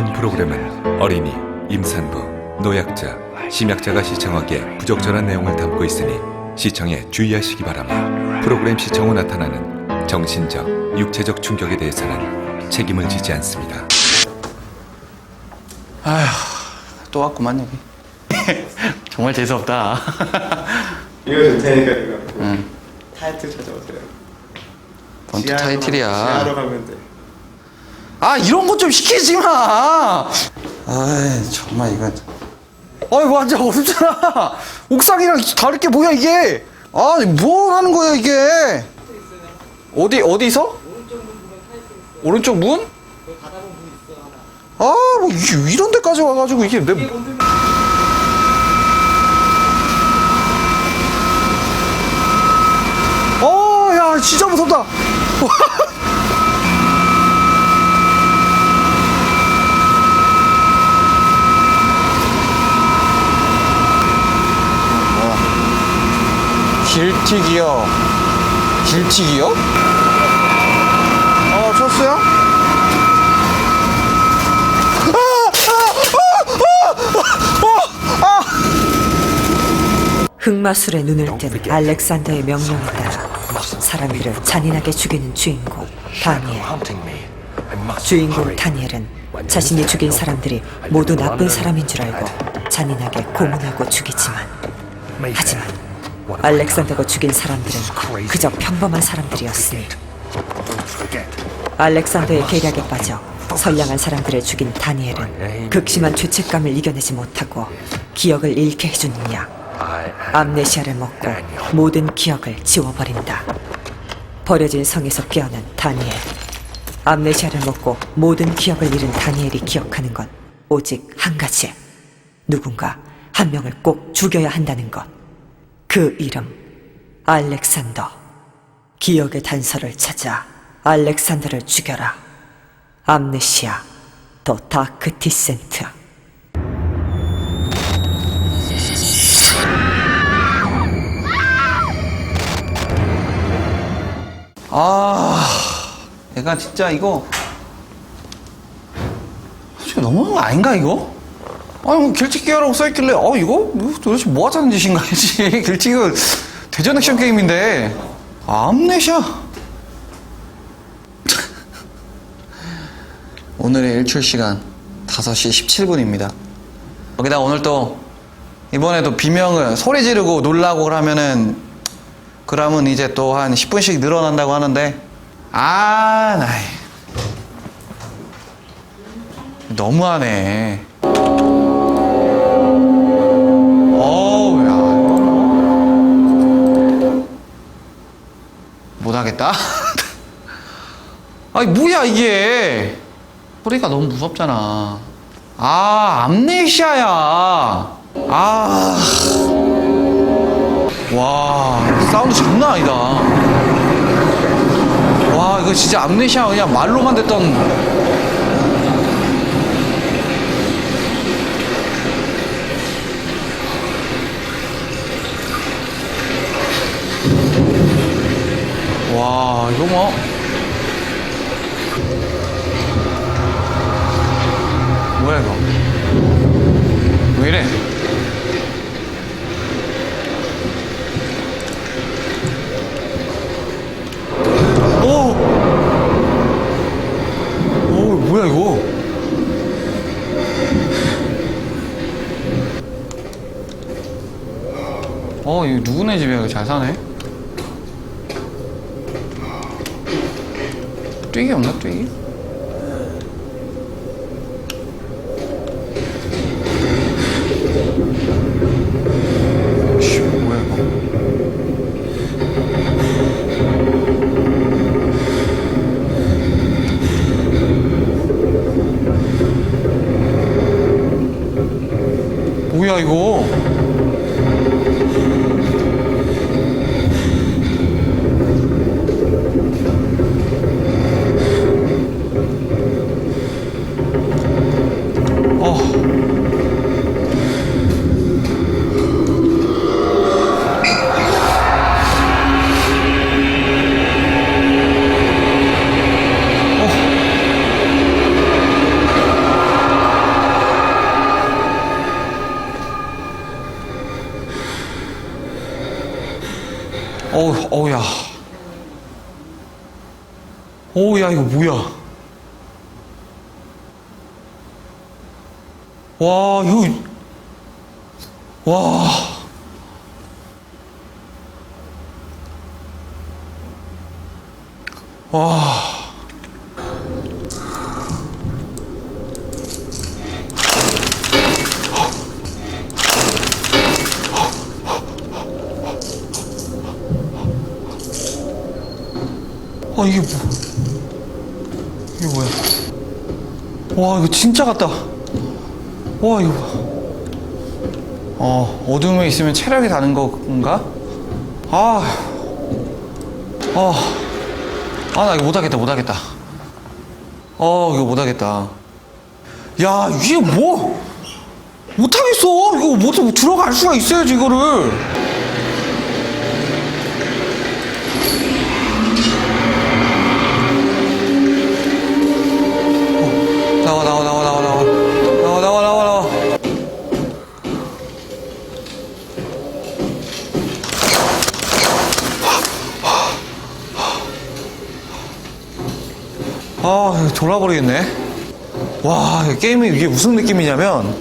본 프로그램은 어린이, 임산부, 노약자, 심약자가 시청하기에 부적절한 내용을 담고 있으니 시청에 주의하시기 바랍니다. 프로그램 시청 후 나타나는 정신적, 육체적 충격에 대해서는 책임을 지지 않습니다. 아휴 또 왔구만 여기 정말 재수없다 이거 좀 되니까 이거 응. 타이틀 찾아보세요 뭔 지하로 가면- 타이틀이야 지하로 가면 돼 아 이런 것 좀 시키지 마. 아 정말 이거. 아이 완전 어렵잖아. 옥상이랑 다를 게 뭐야 이게? 아뭐 하는 거야 이게? 어디 어디서? 오른쪽 문? 아 뭐 이런 데까지 와가지고 이게 내. 어야 진짜 무섭다. 길튀기요. 길튀기요? 어, 쳤어요? 흑마술에 눈을 뜬 알렉산더의 명령에 따라 사람들을 잔인하게 죽이는 주인공 다니엘. 주인공 다니엘은 자신이 죽인 사람들이 모두 나쁜 사람인 줄 알고 잔인하게 고문하고 죽이지만 하지만 알렉산더가 죽인 사람들은 그저 평범한 사람들이었으니 알렉산더의 계략에 빠져 선량한 사람들을 죽인 다니엘은 극심한 죄책감을 이겨내지 못하고 기억을 잃게 해주느냐 암네시아를 먹고 모든 기억을 지워버린다. 버려진 성에서 깨어난 다니엘. 암네시아를 먹고 모든 기억을 잃은 다니엘이 기억하는 건 오직 한 가지. 누군가 한 명을 꼭 죽여야 한다는 것. 그 이름 알렉산더. 기억의 단서를 찾아 알렉산더를 죽여라. 암네시아 더 다크 디센트. 아, 내가 진짜 이거 솔직히 너무한 거 아닌가 이거? 아니 뭐 길치기하라고 써있길래 어 이거? 뭐 도대체 뭐 하자는 짓인가 했지 길치기가 대전 액션 게임인데. 암네시아 오늘의 일출 시간 5시 17분입니다. 거기다 오늘 또 이번에도 비명을 소리 지르고 놀라고 그러면은 그러면 이제 또 한 10분씩 늘어난다고 하는데 아 나이. 너무하네 못하겠다 아니 뭐야 이게 소리가 너무 무섭잖아 아 암네시아야 아 와, 사운드 장난 아니다. 와, 이거 진짜 암네시아 그냥 말로만 듣던. 와, 이거 뭐. 뭐야, 이거. 왜 이래? 오! 오, 뭐야, 이거? 어, 이거 누구네 집이야? 잘 사네? 떼기 없나, 떼 어우, 어우야. 어우야, 이거 뭐야. 와, 이거. 와. 와. 아, 이게 뭐. 이게 뭐야. 와, 이거 진짜 같다. 와, 이거 봐. 어, 어둠에 있으면 체력이 다는 건가? 아. 아. 아, 나 이거 못하겠다, 못하겠다. 어, 이거 못하겠다. 야, 이게 뭐. 못하겠어. 이거 뭐, 들어갈 수가 있어야지, 이거를. 돌아버리겠네. 와, 이 게임이 이게 무슨 느낌이냐면,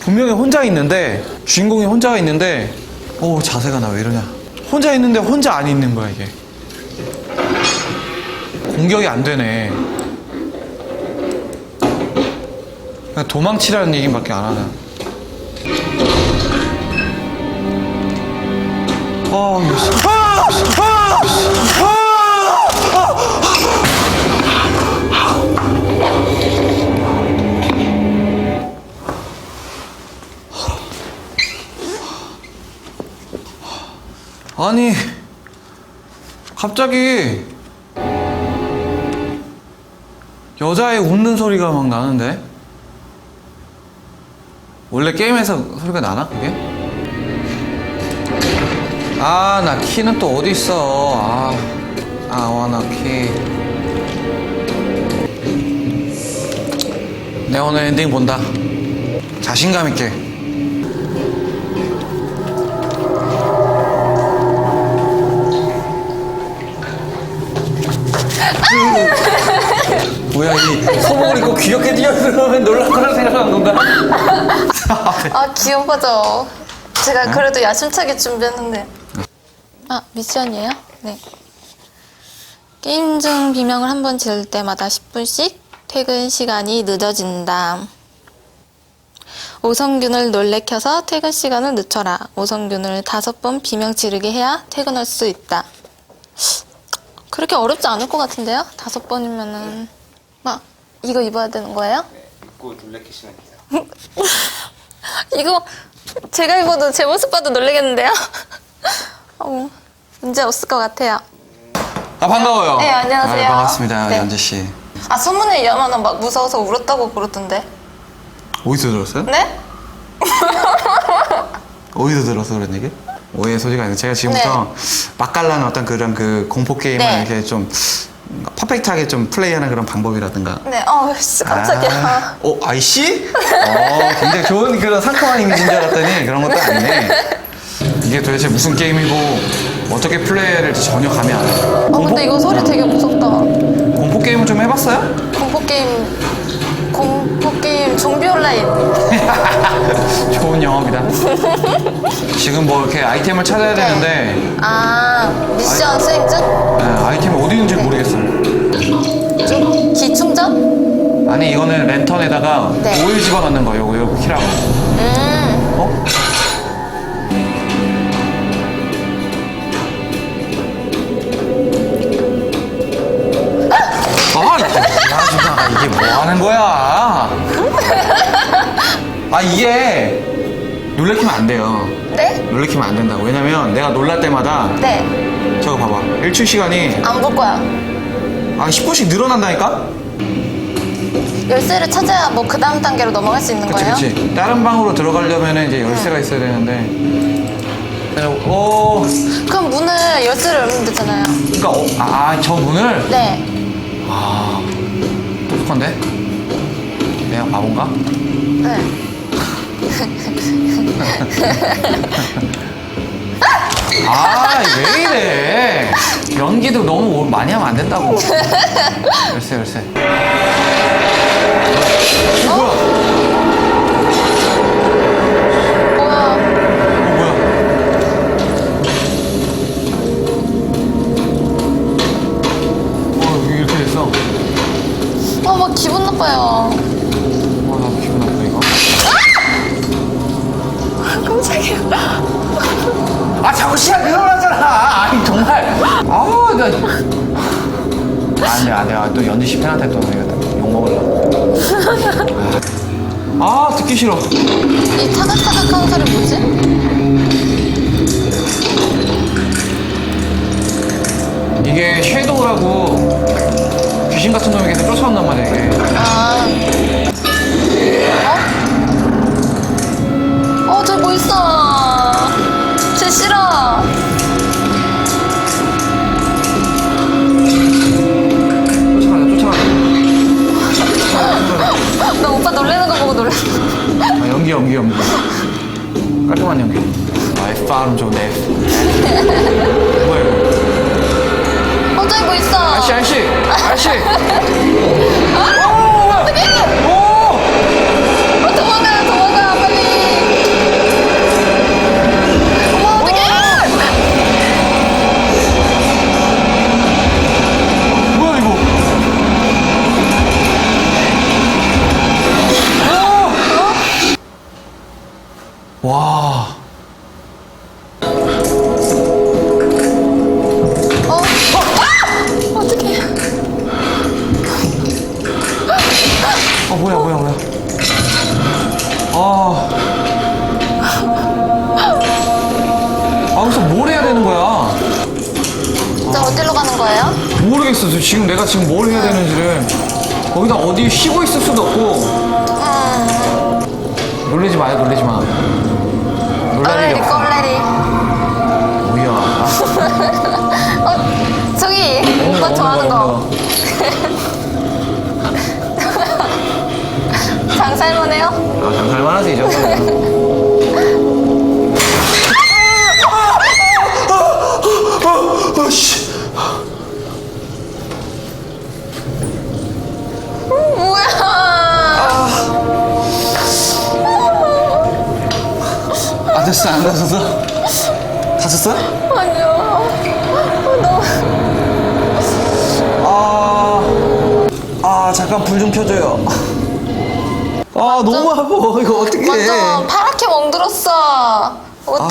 분명히 혼자 있는데, 주인공이 혼자 있는데, 오, 자세가 나 왜 이러냐. 혼자 있는데 혼자 안 있는 거야, 이게. 공격이 안 되네. 도망치라는 얘기밖에 안 하네. 아. 아! 아! 아! 아니, 갑자기 여자의 웃는 소리가 막 나는데? 원래 게임에서 소리가 나나, 그게? 아, 나 키는 또 어디 있어? 아, 아, 와, 나 키. 내가 오늘 엔딩 본다. 자신감 있게. 놀랄 거라 생각한 건가? 아 귀여워져. 제가 그래도 야심차게 준비했는데. 아 미션이에요? 네. 게임 중 비명을 한 번 지을 때마다 10분씩 퇴근 시간이 늦어진다. 오성균을 놀래켜서 퇴근 시간을 늦춰라. 오성균을 다섯 번 비명 지르게 해야 퇴근할 수 있다. 그렇게 어렵지 않을 것 같은데요? 다섯 번이면은 막 이거 입어야 되는 거예요? 입고 놀래키시면 돼요. 이거 제가 입어도 제 모습 봐도 놀라겠는데요? 어, 문제 없을 것 같아요. 아, 반가워요. 네, 안녕하세요. 아, 반갑습니다, 네. 연재 씨. 아 소문에 의하면 막 무서워서 울었다고 그러던데. 어디서 들었어요? 네? 어디서 들어서 그런 얘기? 오해 소지가 아니고 제가 지금부터 맛깔나는 어떤 그런 그 공포 게임을 네. 이렇게 좀 퍼펙트하게 좀 플레이하는 그런 방법이라든가. 네. 어, 씨, 깜짝이야. 아, 어, 아이씨? 어, 굉장히 좋은 그런 상큼한 이미지인 줄 알았더니 그런 것도 아니네. 이게 도대체 무슨 게임이고 어떻게 플레이해야 될지 전혀 감이 안 와요. 어, 근데 이거 소리 되게 무섭다. 공포 게임은 좀 해봤어요? 공포 게임 좀비 온라인. 좋은 영업이다. 지금 뭐 이렇게 아이템을 찾아야 되는데 아, 미션 수행 중? 네, 아이템이 어디 있는지 모르겠어요. 기충전? 아니 이거는 랜턴에다가 네. 오일 집어넣는 거예요. 이거 키라고. 음. 어? 아, 야, 준아, 이게 뭐 하는 거야? 아, 이게 놀래키면 안 돼요. 네? 놀래키면 안 된다고. 왜냐면 내가 놀랄 때마다 네. 저거 봐봐. 일출 시간이 안 볼 거야. 아 10분씩 늘어난다니까? 열쇠를 찾아야 뭐 그 다음 단계로 넘어갈 수 있는 그치 거예요? 그치. 다른 방으로 들어가려면 이제 열쇠가 있어야 되는데. 오, 그럼 문을 열쇠를 열면 되잖아요. 그러니까 어, 아, 저 문을 네. 아, 똑똑한데? 내가 바본가? 네. 아, 왜 이래? 연기도 너무 많이 하면 안 된다고. 글쎄, 글쎄. 어? 어? 어, 기분 나빠요. 아, 자꾸 시간 늘어나잖아. 아니, 정말. 아, 나. 안 돼, 안 돼. 아, 또 연지 씨 팬한테 또 이거 욕 먹으려고. 아, 듣기 싫어. 이 타각타각하는 소리 뭐지? 이게 섀도우라고 귀신 같은 계속 쫓아온단 말이야, 이게. 아. 어? 어, 저 뭐 있어. 쟤 싫어. 쫓아가자, 쫓아가자. 나 오빠 놀래는 거 보고 놀랐어. 아, 연기, 연기, 연기. 깔끔한 연기. 아, F 발음 좋네, F. 뭐야, 이거. 어, 저기 뭐 있어. 아저씨, 아저씨! 아저씨! 와.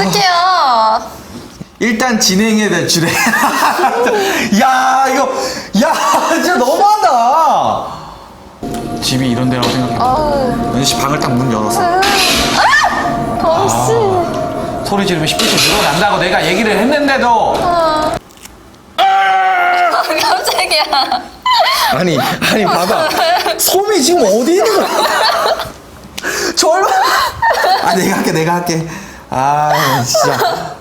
어떡해요? 일단 진행해 대출해. 야 이거 야 진짜 너무한다. 집이 이런 데라고 생각해. 어우. 연지 씨 방을 딱 문 열어서 어씨. 소리 지르면 10분씩 늘어난다고 내가 얘기를 했는데도 깜짝이야. 아니 아니 봐봐 솜이 지금 어디 있는 거야? 절로 아 내가 할게 내가 할게 아 진짜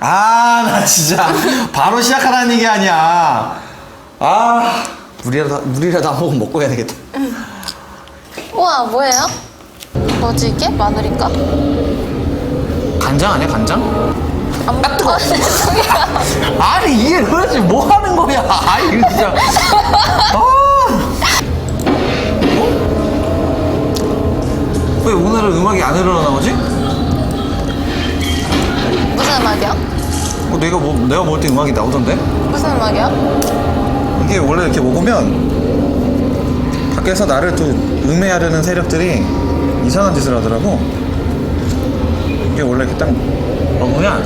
아 나 진짜 바로 시작하라는 얘기 아니야 아 물이라도 물이라도 한 모금 먹고 해야 되겠다 우와, 뭐예요? 뭐지 이게? 마늘인가? 간장 아니야 간장? 안 먹고 죄송해요. 아니 이게 도대체 뭐 하는 거야 아 이거 진짜 아 어? 왜 오늘은 음악이 안 흘러나오지? 무슨 음악이요? 어, 내가 뭐 내가 먹을 때 음악이 나오던데? 무슨 음악이요? 이게 원래 이렇게 먹으면 밖에서 나를 또 음해하려는 세력들이 이상한 짓을 하더라고. 이게 원래 이렇게 딱 먹으면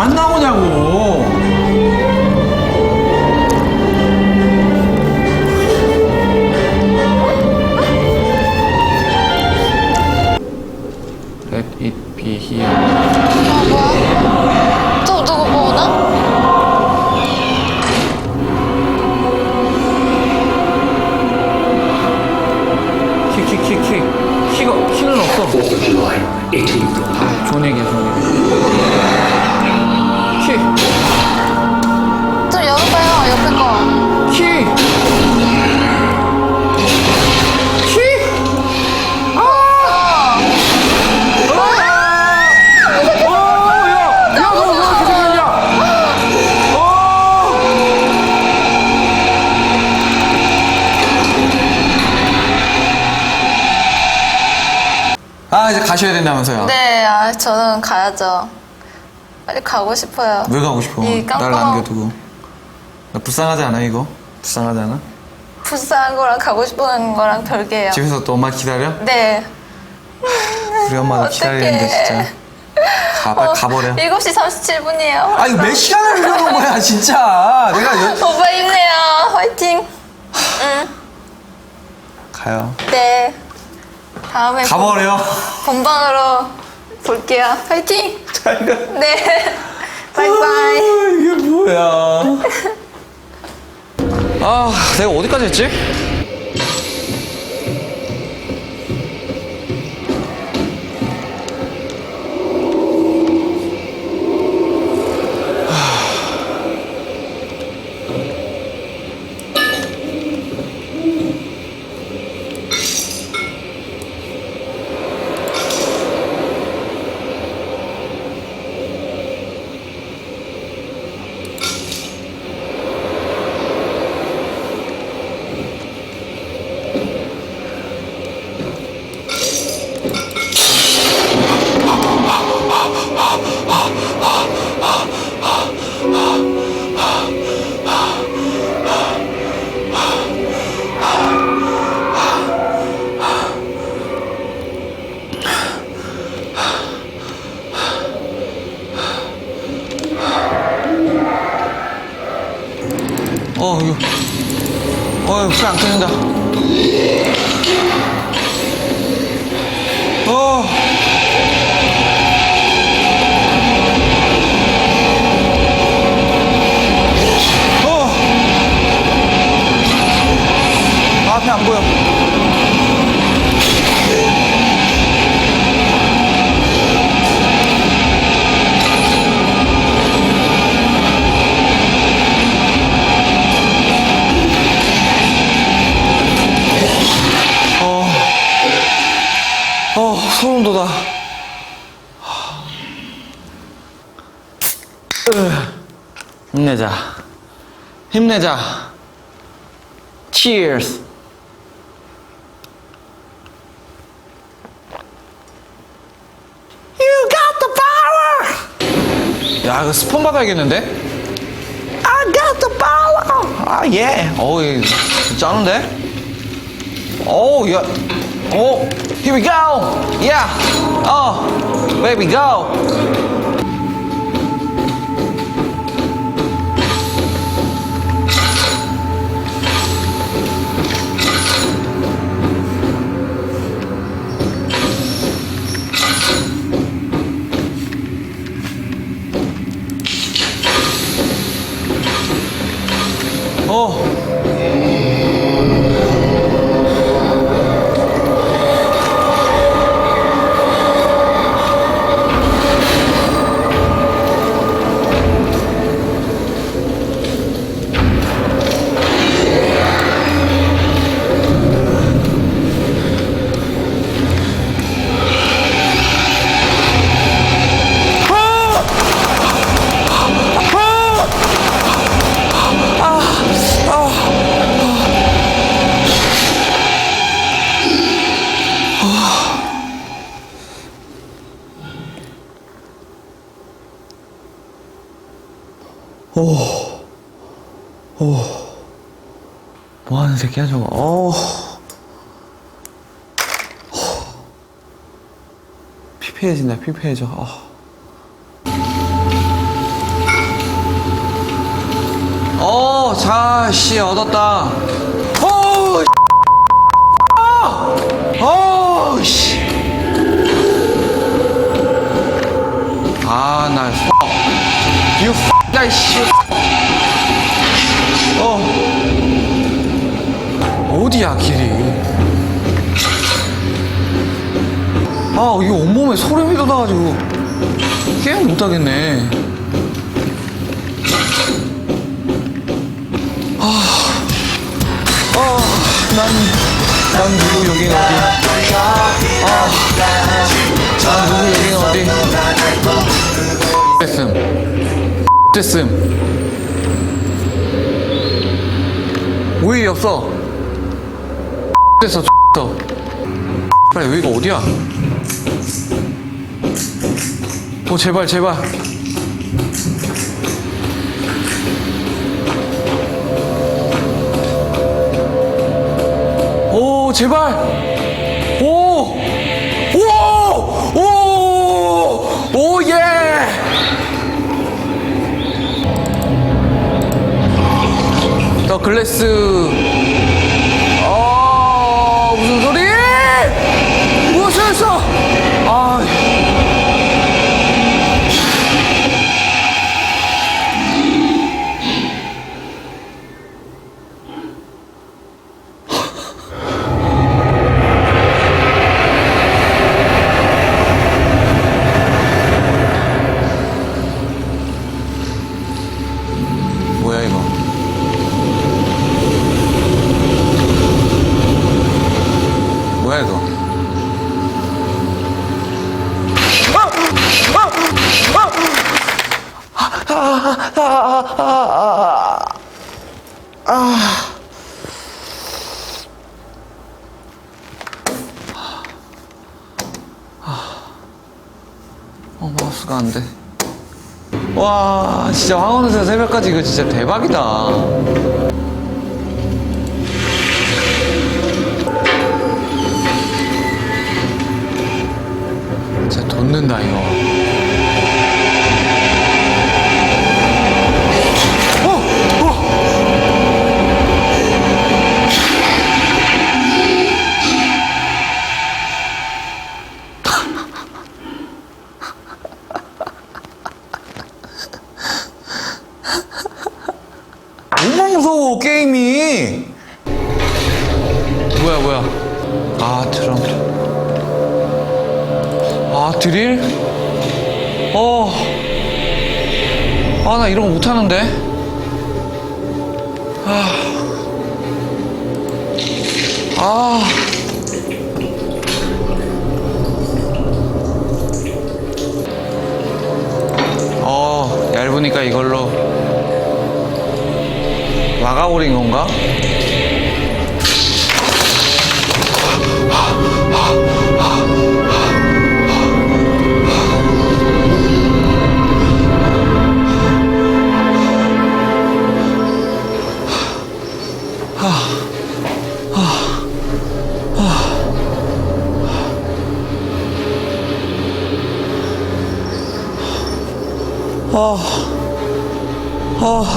나만 나오냐고. Let it be here. 아 뭐야? 또 누구 보나? 킥 킥 킥킥. 키가 키는 없어. 4th of July, 18th. 가셔야 된다면서요? 네, 아, 저는 가야죠. 빨리 가고 싶어요. 왜 가고 싶어? 이날 깜깜한- 남겨두고. 나 불쌍하지 않아, 이거? 불쌍하지 않아? 불쌍한 거랑 가고 싶은 거랑 별개예요. 집에서 또 엄마 기다려? 네. 우리 엄마도 어떡해. 기다리는데, 진짜. 가, 빨리 가버려. 7시 37분이에요. 아, 이거 몇 시간을 밀어놓은 거야, 진짜. 내가 여... 오빠 힘내요. 화이팅. 응. 가요. 네. 다음에 가버려. 본방으로 볼게요. 화이팅. 잘 가. 네. 바이바이. 아, 이게 뭐야. 아, 내가 어디까지 했지? 어, 이거 불안 켜진다. 어. 어. 앞에 안 보여. 힘내자. 힘내자. Cheers. You got the power. 야, 이거 스폰 받아야겠는데? I got the power. 아, 예. 이거 쩌는데? Oh, yeah. Oh, here we go. Yeah. Oh, baby, go. 뭐 하는 새끼야 저거? 어. 피폐해진다 피폐해져. 어. 어, 자, 씨 얻었다. 어, 어, 씨. 아, 나. You that shit. 어. 어디야 길이? 아 이거 온몸에 소름이 돋아가지고. 게임 못하겠네. 아난 난 누구 여긴 어디? 아 난 누구 여긴 어디? 됐음 됐음. 오일이 없어. 됐어 됐어. 빨리 여기가 어디야? 오 제발 제발. 오 제발 글래스 어 마우스가 안 돼. 와 진짜 황혼에서 새벽까지 이거 진짜 대박이다. 진짜 돋는다 이거 아. 아. 어, 얇으니까 이걸로 막아버린 건가?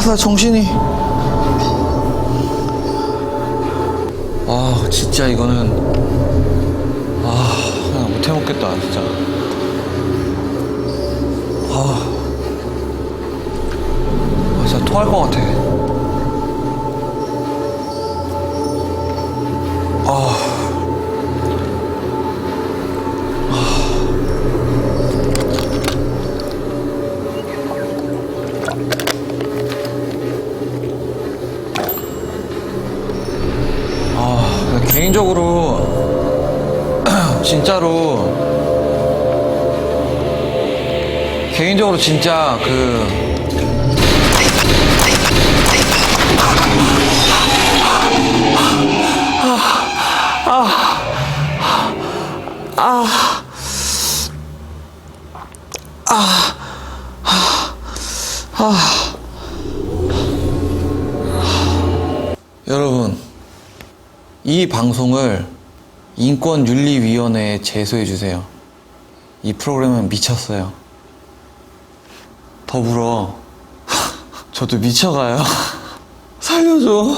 나 정신이. 아, 진짜 이거는. 아, 나못 해먹겠다, 진짜. 아, 아 진짜 토할 것 같아. 아. 개인적으로 진짜 그 여러분 이 방송을 인권윤리위원회에 제소해 주세요. 이 프로그램은 미쳤어요. 더불어 저도 미쳐가요. 살려줘.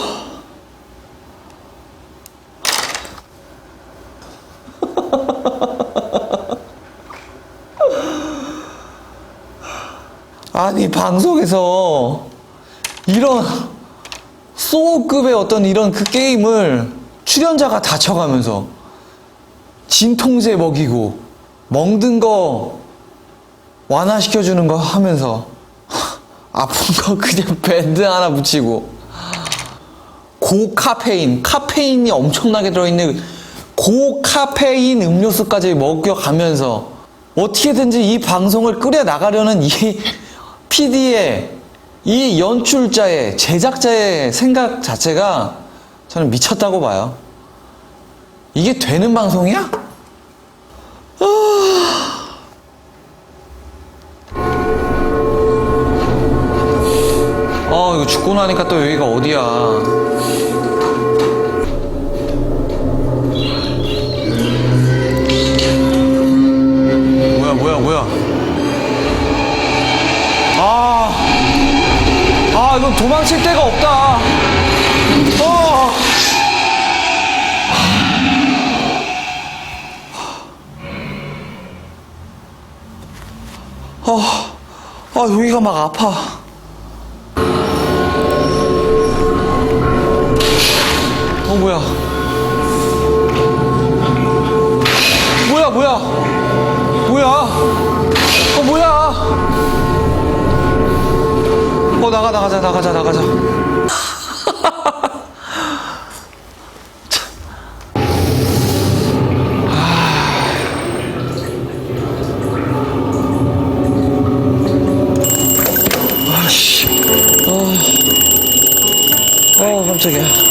아니 방송에서 이런 소급의 어떤 이런 그 게임을 출연자가 다쳐가면서 진통제 먹이고 멍든 거 완화시켜주는 거 하면서 아픈 거 그냥 밴드 하나 붙이고 고카페인, 카페인이 엄청나게 들어있는 고카페인 음료수까지 먹여가면서 어떻게든지 이 방송을 끌어 나가려는 이 PD의 이 연출자의 제작자의 생각 자체가 저는 미쳤다고 봐요. 이게 되는 방송이야? 죽고 나니까 또 여기가 어디야? 뭐야 뭐야 뭐야? 아, 아 이건 도망칠 데가 없다. 어. 아, 아 여기가 막 아파 어 뭐야? 뭐야 뭐야? 뭐야? 어 뭐야? 어 나가 나가자 나가자 나가자. 아씨. 어, 어 깜짝이야